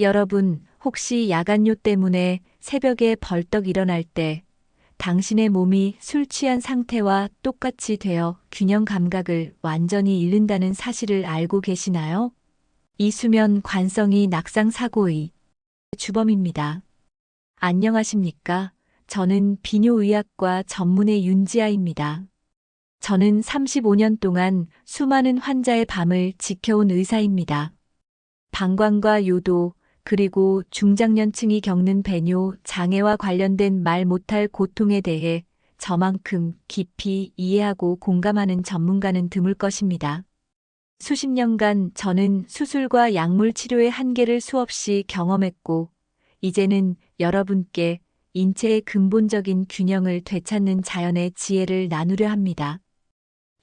여러분, 혹시 야간요 때문에 새벽에 벌떡 일어날 때 당신의 몸이 술 취한 상태와 똑같이 되어 균형 감각을 완전히 잃는다는 사실을 알고 계시나요? 이 수면 관성이 낙상 사고의 주범입니다. 안녕하십니까? 저는 비뇨의학과 전문의 윤지아입니다. 저는 35년 동안 수많은 환자의 밤을 지켜온 의사입니다. 방광과 요도, 그리고 중장년층이 겪는 배뇨, 장애와 관련된 말 못할 고통에 대해 저만큼 깊이 이해하고 공감하는 전문가는 드물 것입니다. 수십 년간 저는 수술과 약물 치료의 한계를 수없이 경험했고, 이제는 여러분께 인체의 근본적인 균형을 되찾는 자연의 지혜를 나누려 합니다.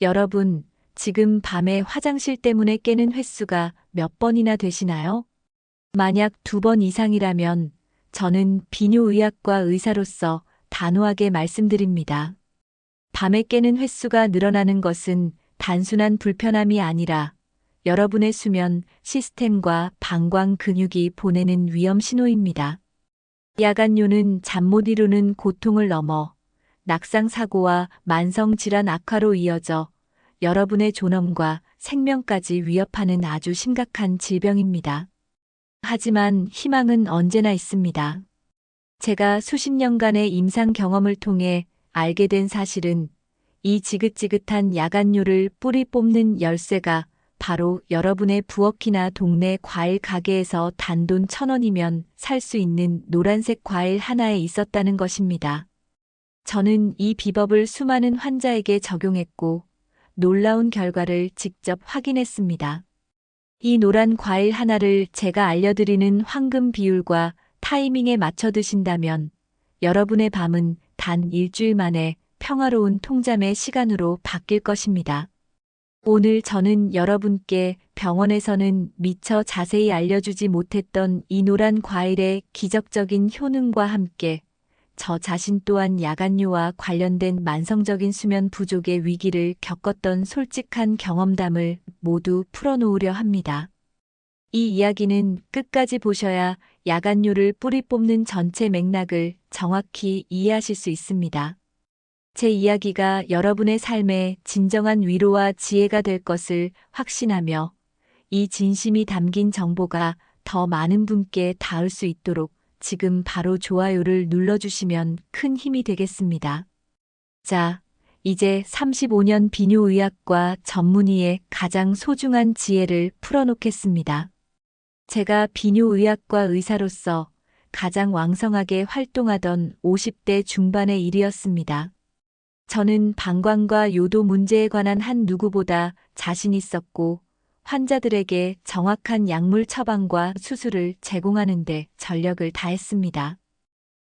여러분, 지금 밤에 화장실 때문에 깨는 횟수가 몇 번이나 되시나요? 만약 두 번 이상이라면 저는 비뇨의학과 의사로서 단호하게 말씀드립니다. 밤에 깨는 횟수가 늘어나는 것은 단순한 불편함이 아니라 여러분의 수면 시스템과 방광 근육이 보내는 위험 신호입니다. 야간요는 잠 못 이루는 고통을 넘어 낙상 사고와 만성 질환 악화로 이어져 여러분의 존엄과 생명까지 위협하는 아주 심각한 질병입니다. 하지만 희망은 언제나 있습니다. 제가 수십 년간의 임상 경험을 통해 알게 된 사실은 이 지긋지긋한 야간요를 뿌리 뽑는 열쇠가 바로 여러분의 부엌이나 동네 과일 가게에서 단돈 천 원이면 살 수 있는 노란색 과일 하나에 있었다는 것입니다. 저는 이 비법을 수많은 환자에게 적용했고 놀라운 결과를 직접 확인했습니다. 이 노란 과일 하나를 제가 알려드리는 황금 비율과 타이밍에 맞춰 드신다면 여러분의 밤은 단 일주일 만에 평화로운 통잠의 시간으로 바뀔 것입니다. 오늘 저는 여러분께 병원에서는 미처 자세히 알려주지 못했던 이 노란 과일의 기적적인 효능과 함께 저 자신 또한 야간요와 관련된 만성적인 수면 부족의 위기를 겪었던 솔직한 경험담을 모두 풀어놓으려 합니다. 이 이야기는 끝까지 보셔야 야간요를 뿌리 뽑는 전체 맥락을 정확히 이해하실 수 있습니다. 제 이야기가 여러분의 삶에 진정한 위로와 지혜가 될 것을 확신하며 이 진심이 담긴 정보가 더 많은 분께 닿을 수 있도록 지금 바로 좋아요를 눌러주시면 큰 힘이 되겠습니다. 자, 이제 35년 비뇨의학과 전문의의 가장 소중한 지혜를 풀어놓겠습니다. 제가 비뇨의학과 의사로서 가장 왕성하게 활동하던 50대 중반의 일이었습니다. 저는 방광과 요도 문제에 관한 한 누구보다 자신 있었고 환자들에게 정확한 약물 처방과 수술을 제공하는 데 전력을 다했습니다.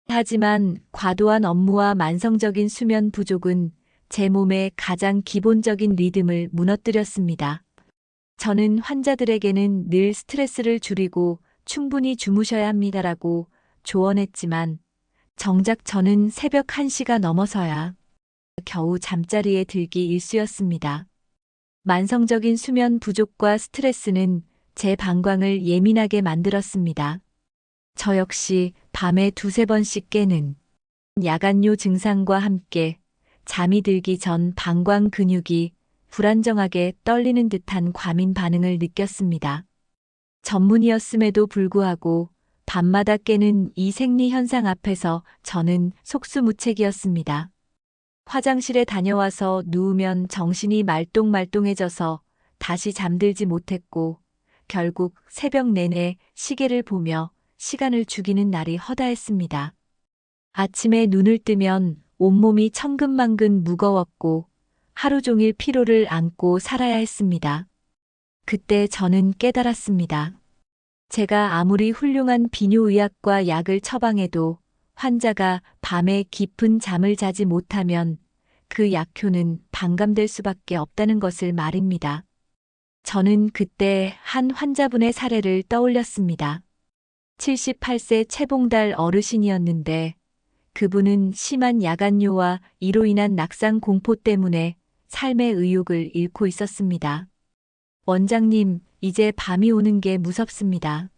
하지만 과도한 업무와 만성적인 수면 부족은 제 몸의 가장 기본적인 리듬을 무너뜨렸습니다. 저는 환자들에게는 늘 스트레스를 줄이고 충분히 주무셔야 합니다라고 조언했지만 정작 저는 새벽 1시가 넘어서야 겨우 잠자리에 들기 일쑤였습니다. 만성적인 수면 부족과 스트레스는 제 방광을 예민하게 만들었습니다. 저 역시 밤에 두세 번씩 깨는 야간요 증상과 함께 잠이 들기 전 방광 근육이 불안정하게 떨리는 듯한 과민 반응을 느꼈습니다. 전문이었음에도 불구하고 밤마다 깨는 이 생리 현상 앞에서 저는 속수무책이었습니다. 화장실에 다녀와서 누우면 정신이 말똥말똥해져서 다시 잠들지 못했고 결국 새벽 내내 시계를 보며 시간을 죽이는 날이 허다했습니다. 아침에 눈을 뜨면 온몸이 천근만근 무거웠고 하루 종일 피로를 안고 살아야 했습니다. 그때 저는 깨달았습니다. 제가 아무리 훌륭한 비뇨의학과 약을 처방해도 환자가 밤에 깊은 잠을 자지 못하면 그 약효는 반감될 수밖에 없다는 것을 말입니다. 저는 그때 한 환자분의 사례를 떠올렸습니다. 78세 채봉달 어르신이었는데 그분은 심한 야간요와 이로 인한 낙상 공포 때문에 삶의 의욕을 잃고 있었습니다. 원장님, 이제 밤이 오는 게 무섭습니다.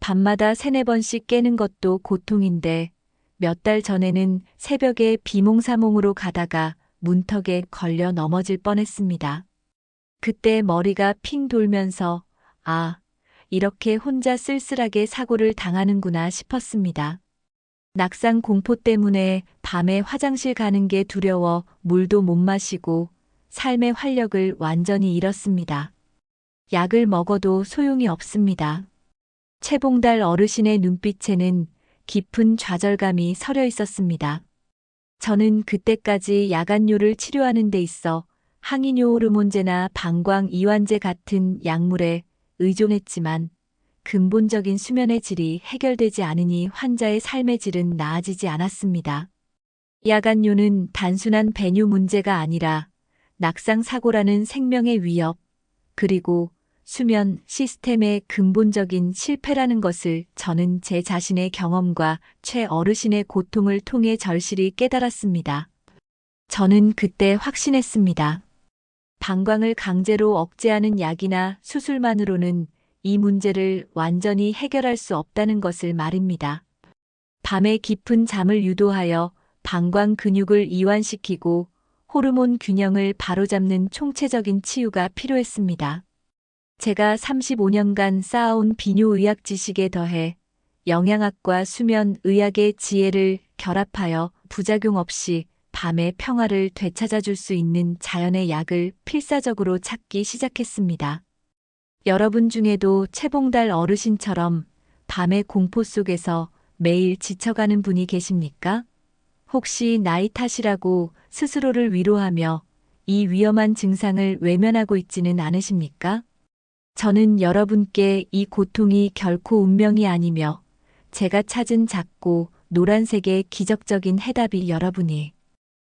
밤마다 세네 번씩 깨는 것도 고통인데 몇 달 전에는 새벽에 비몽사몽으로 가다가 문턱에 걸려 넘어질 뻔했습니다. 그때 머리가 핑 돌면서 아, 이렇게 혼자 쓸쓸하게 사고를 당하는구나 싶었습니다. 낙상 공포 때문에 밤에 화장실 가는 게 두려워 물도 못 마시고 삶의 활력을 완전히 잃었습니다. 약을 먹어도 소용이 없습니다. 채봉달 어르신의 눈빛에는 깊은 좌절감이 서려 있었습니다. 저는 그때까지 야간뇨를 치료하는 데 있어 항이뇨 호르몬제나 방광 이완제 같은 약물에 의존했지만 근본적인 수면의 질이 해결되지 않으니 환자의 삶의 질은 나아지지 않았습니다. 야간뇨는 단순한 배뇨 문제가 아니라 낙상 사고라는 생명의 위협, 그리고 수면 시스템의 근본적인 실패라는 것을 저는 제 자신의 경험과 최 어르신의 고통을 통해 절실히 깨달았습니다. 저는 그때 확신했습니다. 방광을 강제로 억제하는 약이나 수술만으로는 이 문제를 완전히 해결할 수 없다는 것을 말입니다. 밤에 깊은 잠을 유도하여 방광 근육을 이완시키고 호르몬 균형을 바로잡는 총체적인 치유가 필요했습니다. 제가 35년간 쌓아온 비뇨의학 지식에 더해 영양학과 수면 의학의 지혜를 결합하여 부작용 없이 밤의 평화를 되찾아줄 수 있는 자연의 약을 필사적으로 찾기 시작했습니다. 여러분 중에도 채봉달 어르신처럼 밤의 공포 속에서 매일 지쳐가는 분이 계십니까? 혹시 나이 탓이라고 스스로를 위로하며 이 위험한 증상을 외면하고 있지는 않으십니까? 저는 여러분께 이 고통이 결코 운명이 아니며 제가 찾은 작고 노란색의 기적적인 해답이 여러분이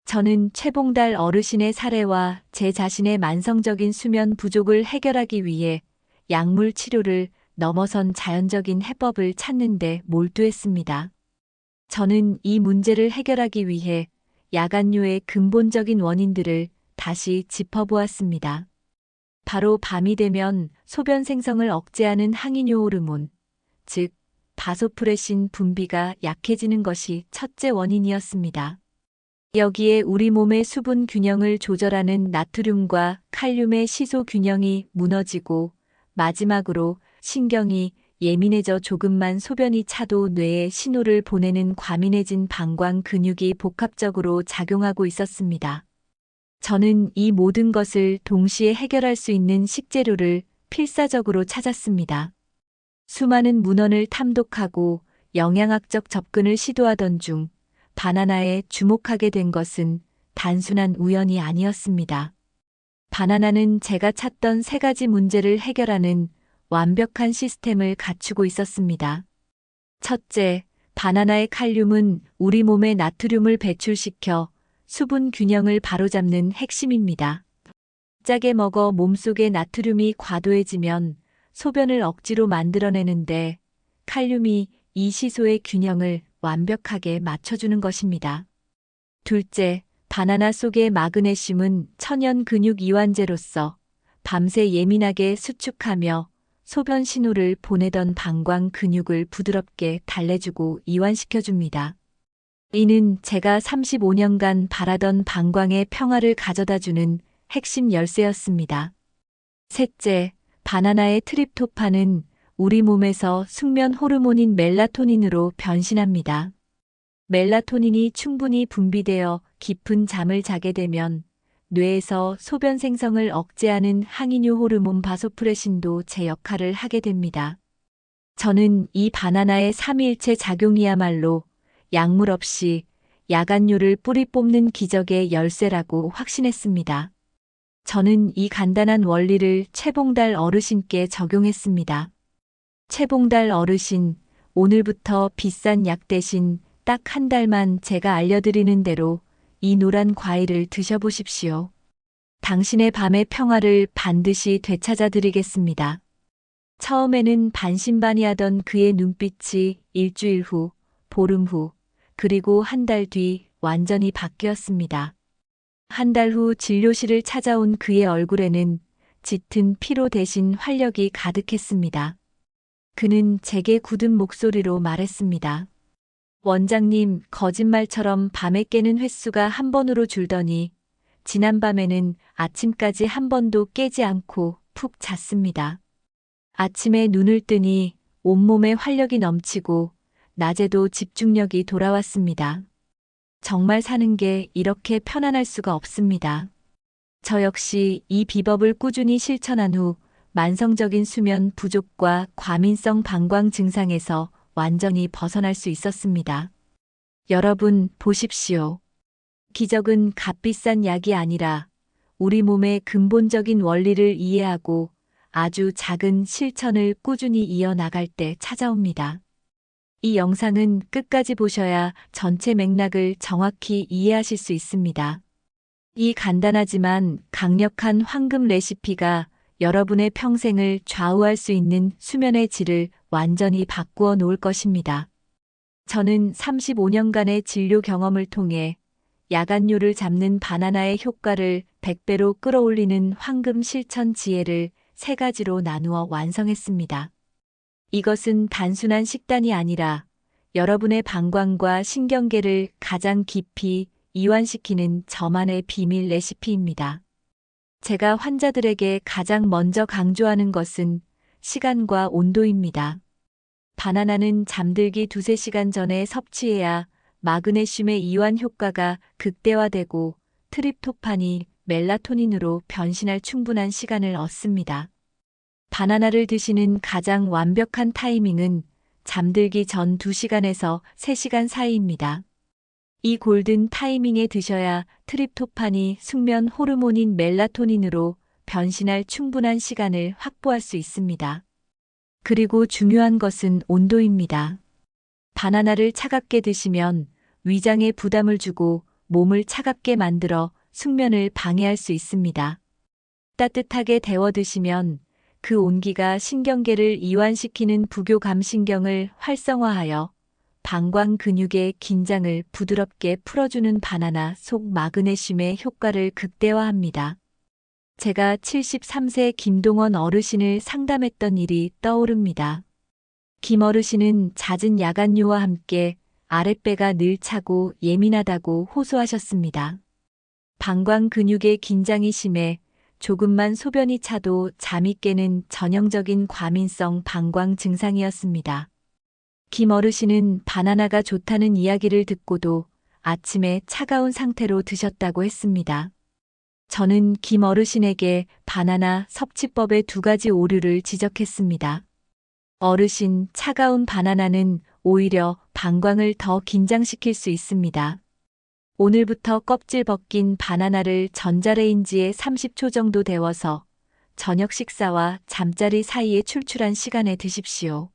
저는 최봉달 어르신의 사례와 제 자신의 만성적인 수면 부족을 해결하기 위해 약물 치료를 넘어선 자연적인 해법을 찾는데 몰두했습니다. 저는 이 문제를 해결하기 위해 야간뇨의 근본적인 원인들을 다시 짚어보았습니다. 바로 밤이 되면 소변 생성을 억제하는 항이뇨 호르몬, 즉 바소프레신 분비가 약해지는 것이 첫째 원인이었습니다. 여기에 우리 몸의 수분 균형을 조절하는 나트륨과 칼륨의 시소 균형이 무너지고 마지막으로 신경이 예민해져 조금만 소변이 차도 뇌에 신호를 보내는 과민해진 방광 근육이 복합적으로 작용하고 있었습니다. 저는 이 모든 것을 동시에 해결할 수 있는 식재료를 필사적으로 찾았습니다. 수많은 문헌을 탐독하고 영양학적 접근을 시도하던 중 바나나에 주목하게 된 것은 단순한 우연이 아니었습니다. 바나나는 제가 찾던 세 가지 문제를 해결하는 완벽한 시스템을 갖추고 있었습니다. 첫째, 바나나의 칼륨은 우리 몸의 나트륨을 배출시켜 수분 균형을 바로잡는 핵심입니다. 짜게 먹어 몸속의 나트륨이 과도해지면 소변을 억지로 만들어내는데 칼륨이 이 시소의 균형을 완벽하게 맞춰주는 것입니다. 둘째, 바나나 속의 마그네슘은 천연 근육 이완제로서 밤새 예민하게 수축하며 소변 신호를 보내던 방광 근육을 부드럽게 달래주고 이완시켜줍니다. 이는 제가 35년간 바라던 방광의 평화를 가져다 주는 핵심 열쇠였습니다. 셋째, 바나나의 트립토판은 우리 몸에서 숙면 호르몬인 멜라토닌으로 변신합니다. 멜라토닌이 충분히 분비되어 깊은 잠을 자게 되면 뇌에서 소변 생성을 억제하는 항이뇨 호르몬 바소프레신도 제 역할을 하게 됩니다. 저는 이 바나나의 삼위일체 작용이야말로 약물 없이 야간뇨를 뿌리 뽑는 기적의 열쇠라고 확신했습니다. 저는 이 간단한 원리를 채봉달 어르신께 적용했습니다. 채봉달 어르신, 오늘부터 비싼 약 대신 딱 한 달만 제가 알려드리는 대로 이 노란 과일을 드셔보십시오. 당신의 밤의 평화를 반드시 되찾아 드리겠습니다. 처음에는 반신반의하던 그의 눈빛이 일주일 후, 보름 후, 그리고 한 달 뒤 완전히 바뀌었습니다. 한 달 후 진료실을 찾아온 그의 얼굴에는 짙은 피로 대신 활력이 가득했습니다. 그는 제게 굳은 목소리로 말했습니다. 원장님, 거짓말처럼 밤에 깨는 횟수가 한 번으로 줄더니 지난밤에는 아침까지 한 번도 깨지 않고 푹 잤습니다. 아침에 눈을 뜨니 온몸에 활력이 넘치고 낮에도 집중력이 돌아왔습니다. 정말 사는 게 이렇게 편안할 수가 없습니다. 저 역시 이 비법을 꾸준히 실천한 후 만성적인 수면 부족과 과민성 방광 증상에서 완전히 벗어날 수 있었습니다. 여러분, 보십시오. 기적은 값비싼 약이 아니라 우리 몸의 근본적인 원리를 이해하고 아주 작은 실천을 꾸준히 이어나갈 때 찾아옵니다. 이 영상은 끝까지 보셔야 전체 맥락을 정확히 이해하실 수 있습니다. 이 간단하지만 강력한 황금 레시피가 여러분의 평생을 좌우할 수 있는 수면의 질을 완전히 바꾸어 놓을 것입니다. 저는 35년간의 진료 경험을 통해 야간요를 잡는 바나나의 효과를 100배로 끌어올리는 황금 실천 지혜를 세 가지로 나누어 완성했습니다. 이것은 단순한 식단이 아니라 여러분의 방광과 신경계를 가장 깊이 이완시키는 저만의 비밀 레시피입니다. 제가 환자들에게 가장 먼저 강조하는 것은 시간과 온도입니다. 바나나는 잠들기 두세 시간 전에 섭취해야 마그네슘의 이완 효과가 극대화되고 트립토판이 멜라토닌으로 변신할 충분한 시간을 얻습니다. 바나나를 드시는 가장 완벽한 타이밍은 잠들기 전 2시간에서 3시간 사이입니다. 이 골든 타이밍에 드셔야 트립토판이 숙면 호르몬인 멜라토닌으로 변신할 충분한 시간을 확보할 수 있습니다. 그리고 중요한 것은 온도입니다. 바나나를 차갑게 드시면 위장에 부담을 주고 몸을 차갑게 만들어 숙면을 방해할 수 있습니다. 따뜻하게 데워 드시면 그 온기가 신경계를 이완시키는 부교감신경을 활성화하여 방광 근육의 긴장을 부드럽게 풀어주는 바나나 속 마그네슘의 효과를 극대화합니다. 제가 73세 김동원 어르신을 상담했던 일이 떠오릅니다. 김 어르신은 잦은 야간요와 함께 아랫배가 늘 차고 예민하다고 호소하셨습니다. 방광 근육의 긴장이 심해 조금만 소변이 차도 잠이 깨는 전형적인 과민성 방광 증상이었습니다. 김 어르신은 바나나가 좋다는 이야기를 듣고도 아침에 차가운 상태로 드셨다고 했습니다. 저는 김 어르신에게 바나나 섭취법의 두 가지 오류를 지적했습니다. 어르신, 차가운 바나나는 오히려 방광을 더 긴장시킬 수 있습니다. 오늘부터 껍질 벗긴 바나나를 전자레인지에 30초 정도 데워서 저녁 식사와 잠자리 사이에 출출한 시간에 드십시오.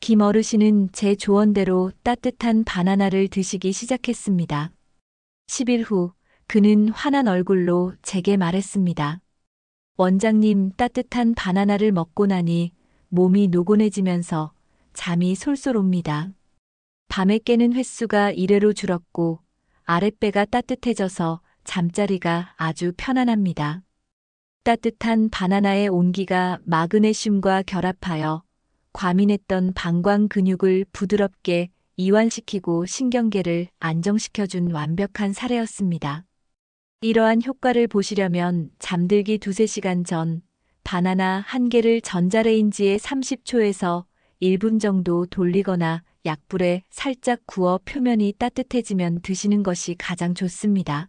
김 어르신은 제 조언대로 따뜻한 바나나를 드시기 시작했습니다. 10일 후 그는 환한 얼굴로 제게 말했습니다. 원장님 따뜻한 바나나를 먹고 나니 몸이 노곤해지면서 잠이 솔솔 옵니다. 밤에 깨는 횟수가 1회로 줄었고 아랫배가 따뜻해져서 잠자리가 아주 편안합니다. 따뜻한 바나나의 온기가 마그네슘과 결합하여 과민했던 방광 근육을 부드럽게 이완시키고 신경계를 안정시켜준 완벽한 사례였습니다. 이러한 효과를 보시려면 잠들기 두세 시간 전 바나나 한 개를 전자레인지에 30초에서 1분 정도 돌리거나 약불에 살짝 구워 표면이 따뜻해지면 드시는 것이 가장 좋습니다.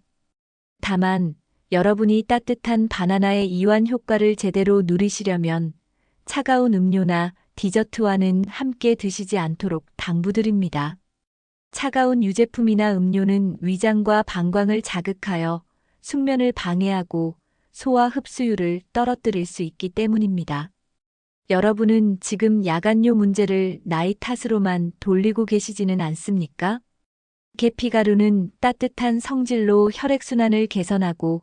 다만 여러분이 따뜻한 바나나의 이완 효과를 제대로 누리시려면 차가운 음료나 디저트와는 함께 드시지 않도록 당부드립니다. 차가운 유제품이나 음료는 위장과 방광을 자극하여 숙면을 방해하고 소화 흡수율을 떨어뜨릴 수 있기 때문입니다. 여러분은 지금 야간요 문제를 나이 탓으로만 돌리고 계시지는 않습니까? 계피가루는 따뜻한 성질로 혈액순환을 개선하고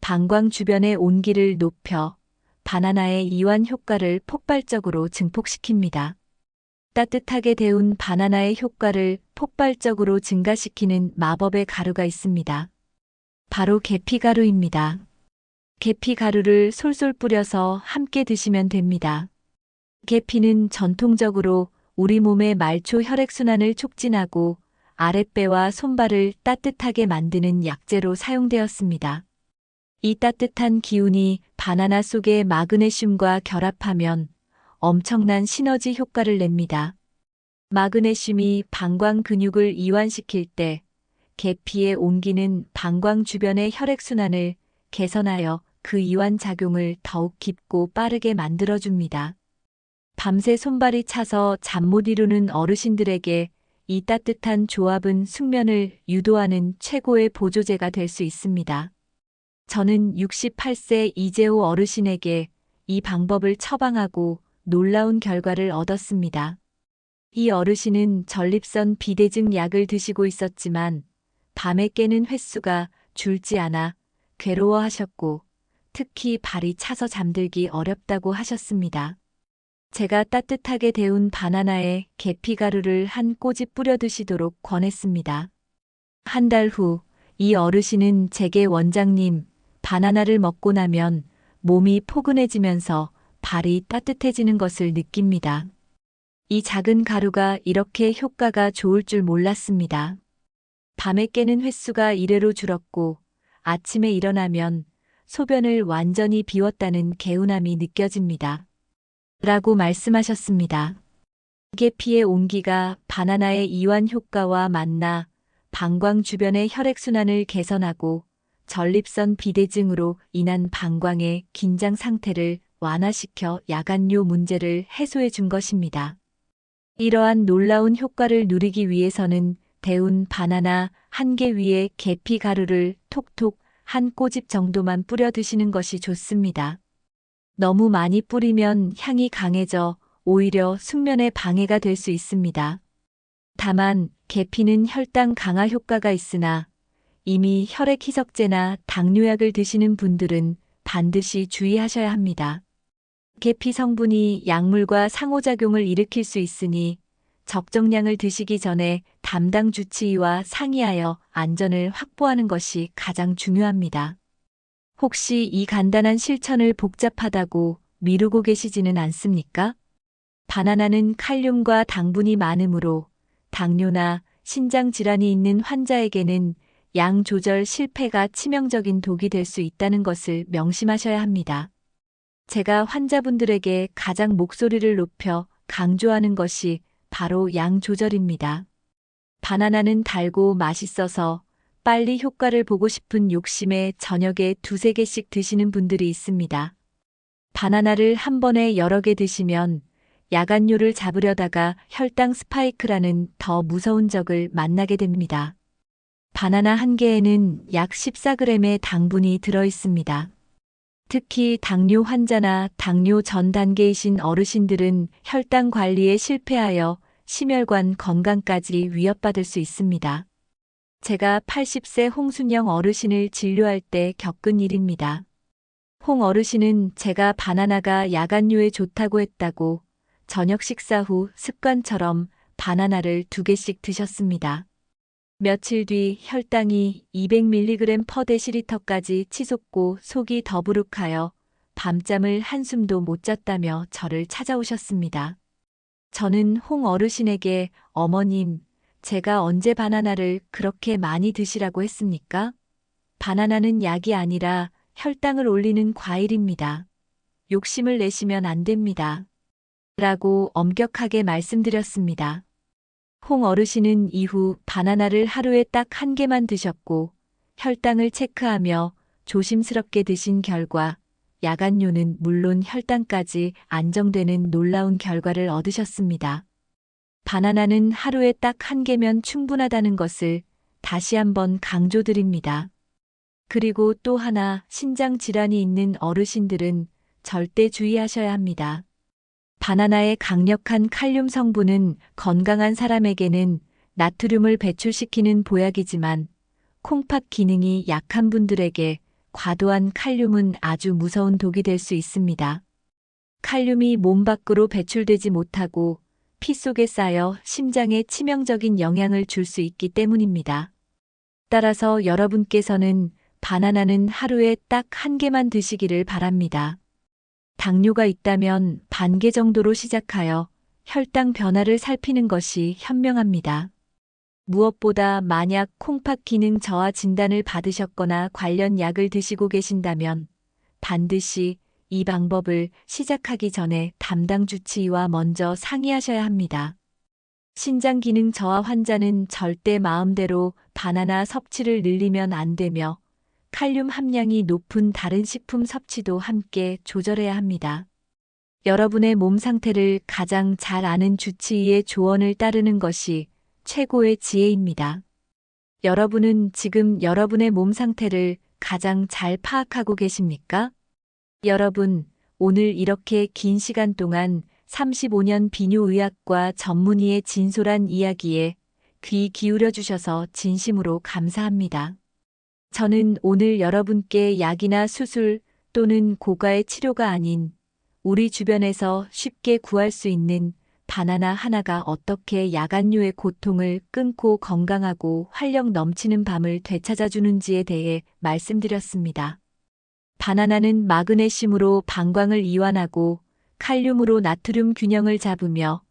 방광 주변의 온기를 높여 바나나의 이완 효과를 폭발적으로 증폭시킵니다. 따뜻하게 데운 바나나의 효과를 폭발적으로 증가시키는 마법의 가루가 있습니다. 바로 계피가루입니다. 계피가루를 솔솔 뿌려서 함께 드시면 됩니다. 계피는 전통적으로 우리 몸의 말초 혈액순환을 촉진하고 아랫배와 손발을 따뜻하게 만드는 약재로 사용되었습니다. 이 따뜻한 기운이 바나나 속의 마그네슘과 결합하면 엄청난 시너지 효과를 냅니다. 마그네슘이 방광 근육을 이완시킬 때 계피의 온기는 방광 주변의 혈액순환을 개선하여 그 이완 작용을 더욱 깊고 빠르게 만들어줍니다. 밤새 손발이 차서 잠 못 이루는 어르신들에게 이 따뜻한 조합은 숙면을 유도하는 최고의 보조제가 될 수 있습니다. 저는 68세 이재호 어르신에게 이 방법을 처방하고 놀라운 결과를 얻었습니다. 이 어르신은 전립선 비대증 약을 드시고 있었지만 밤에 깨는 횟수가 줄지 않아 괴로워하셨고 특히 발이 차서 잠들기 어렵다고 하셨습니다. 제가 따뜻하게 데운 바나나에 계피 가루를 한 꼬집 뿌려 드시도록 권했습니다. 한 달 후 이 어르신은 제게 원장님, 바나나를 먹고 나면 몸이 포근해지면서 발이 따뜻해지는 것을 느낍니다. 이 작은 가루가 이렇게 효과가 좋을 줄 몰랐습니다. 밤에 깨는 횟수가 이래로 줄었고 아침에 일어나면 소변을 완전히 비웠다는 개운함이 느껴집니다. 라고 말씀하셨습니다. 계피의 온기가 바나나의 이완 효과와 만나 방광 주변의 혈액순환을 개선하고 전립선 비대증으로 인한 방광의 긴장 상태를 완화시켜 야간요 문제를 해소해 준 것입니다. 이러한 놀라운 효과를 누리기 위해서는 데운 바나나 한 개 위에 계피 가루를 톡톡 한 꼬집 정도만 뿌려 드시는 것이 좋습니다. 너무 많이 뿌리면 향이 강해져 오히려 숙면에 방해가 될 수 있습니다. 다만 계피는 혈당 강화 효과가 있으나 이미 혈액 희석제나 당뇨약을 드시는 분들은 반드시 주의하셔야 합니다. 계피 성분이 약물과 상호작용을 일으킬 수 있으니 적정량을 드시기 전에 담당 주치의와 상의하여 안전을 확보하는 것이 가장 중요합니다. 혹시 이 간단한 실천을 복잡하다고 미루고 계시지는 않습니까? 바나나는 칼륨과 당분이 많으므로 당뇨나 신장 질환이 있는 환자에게는 양 조절 실패가 치명적인 독이 될 수 있다는 것을 명심하셔야 합니다. 제가 환자분들에게 가장 목소리를 높여 강조하는 것이 바로 양 조절입니다. 바나나는 달고 맛있어서 빨리 효과를 보고 싶은 욕심에 저녁에 두세 개씩 드시는 분들이 있습니다. 바나나를 한 번에 여러 개 드시면 야간요를 잡으려다가 혈당 스파이크라는 더 무서운 적을 만나게 됩니다. 바나나 한 개에는 약 14g의 당분이 들어 있습니다. 특히 당뇨 환자나 당뇨 전 단계이신 어르신들은 혈당 관리에 실패하여 심혈관 건강까지 위협받을 수 있습니다. 제가 80세 홍순영 어르신을 진료할 때 겪은 일입니다. 홍 어르신은 제가 바나나가 야간요에 좋다고 했다고 저녁 식사 후 습관처럼 바나나를 두 개씩 드셨습니다. 며칠 뒤 혈당이 200mg 퍼 데시리터까지 치솟고 속이 더부룩하여 밤잠을 한숨도 못 잤다며 저를 찾아오셨습니다. 저는 홍 어르신에게 어머님, 제가 언제 바나나를 그렇게 많이 드시라고 했습니까? 바나나는 약이 아니라 혈당을 올리는 과일입니다. 욕심을 내시면 안 됩니다. 라고 엄격하게 말씀드렸습니다. 홍 어르신은 이후 바나나를 하루에 딱 한 개만 드셨고 혈당을 체크하며 조심스럽게 드신 결과 야간요는 물론 혈당까지 안정되는 놀라운 결과를 얻으셨습니다. 바나나는 하루에 딱 한 개면 충분하다는 것을 다시 한번 강조드립니다. 그리고 또 하나 신장 질환이 있는 어르신들은 절대 주의하셔야 합니다. 바나나의 강력한 칼륨 성분은 건강한 사람에게는 나트륨을 배출시키는 보약이지만 콩팥 기능이 약한 분들에게 과도한 칼륨은 아주 무서운 독이 될 수 있습니다. 칼륨이 몸 밖으로 배출되지 못하고 피 속에 쌓여 심장에 치명적인 영향을 줄 수 있기 때문입니다. 따라서 여러분께서는 바나나는 하루에 딱 한 개만 드시기를 바랍니다. 당뇨가 있다면 반 개 정도로 시작하여 혈당 변화를 살피는 것이 현명합니다. 무엇보다 만약 콩팥 기능 저하 진단을 받으셨거나 관련 약을 드시고 계신다면 반드시 이 방법을 시작하기 전에 담당 주치의와 먼저 상의하셔야 합니다. 신장 기능 저하 환자는 절대 마음대로 바나나 섭취를 늘리면 안 되며 칼륨 함량이 높은 다른 식품 섭취도 함께 조절해야 합니다. 여러분의 몸 상태를 가장 잘 아는 주치의의 조언을 따르는 것이 최고의 지혜입니다. 여러분은 지금 여러분의 몸 상태를 가장 잘 파악하고 계십니까? 여러분, 오늘 이렇게 긴 시간 동안 35년 비뇨의학과 전문의의 진솔한 이야기에 귀 기울여 주셔서 진심으로 감사합니다. 저는 오늘 여러분께 약이나 수술 또는 고가의 치료가 아닌 우리 주변에서 쉽게 구할 수 있는 바나나 하나가 어떻게 야간류의 고통을 끊고 건강하고 활력 넘치는 밤을 되찾아주는지에 대해 말씀드렸습니다. 바나나는 마그네슘으로 방광을 이완하고 칼륨으로 나트륨 균형을 잡으며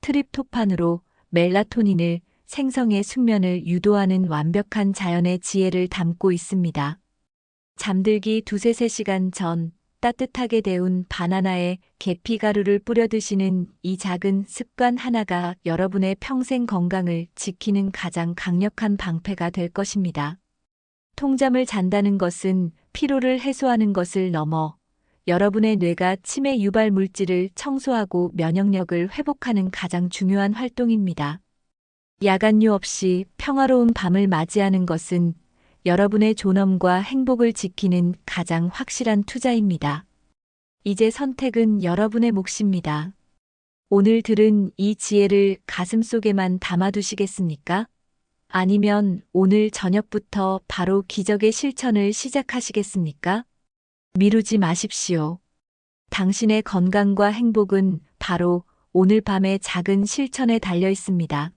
트립토판으로 멜라토닌을 생성의 숙면을 유도하는 완벽한 자연의 지혜를 담고 있습니다. 잠들기 두세 세 시간 전 따뜻하게 데운 바나나에 계피가루를 뿌려 드시는 이 작은 습관 하나가 여러분의 평생 건강을 지키는 가장 강력한 방패가 될 것입니다. 통잠을 잔다는 것은 피로를 해소하는 것을 넘어 여러분의 뇌가 치매 유발 물질을 청소하고 면역력을 회복하는 가장 중요한 활동입니다. 야간류 없이 평화로운 밤을 맞이하는 것은 여러분의 존엄과 행복을 지키는 가장 확실한 투자입니다. 이제 선택은 여러분의 몫입니다. 오늘 들은 이 지혜를 가슴 속에만 담아두시겠습니까? 아니면 오늘 저녁부터 바로 기적의 실천을 시작하시겠습니까? 미루지 마십시오. 당신의 건강과 행복은 바로 오늘 밤의 작은 실천에 달려 있습니다.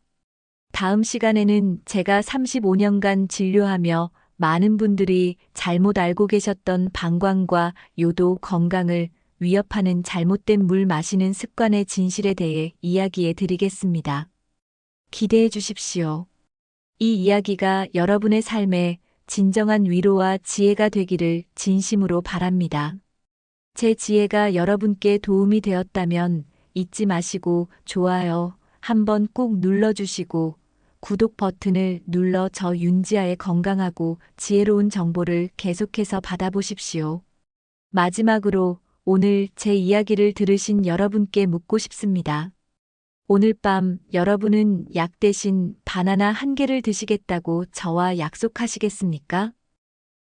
다음 시간에는 제가 35년간 진료하며 많은 분들이 잘못 알고 계셨던 방광과 요도 건강을 위협하는 잘못된 물 마시는 습관의 진실에 대해 이야기해 드리겠습니다. 기대해 주십시오. 이 이야기가 여러분의 삶에 진정한 위로와 지혜가 되기를 진심으로 바랍니다. 제 지혜가 여러분께 도움이 되었다면 잊지 마시고 좋아요 한번 꾹 눌러주시고 구독 버튼을 눌러 저 윤지아의 건강하고 지혜로운 정보를 계속해서 받아보십시오. 마지막으로 오늘 제 이야기를 들으신 여러분께 묻고 싶습니다. 오늘 밤 여러분은 약 대신 바나나 한 개를 드시겠다고 저와 약속하시겠습니까?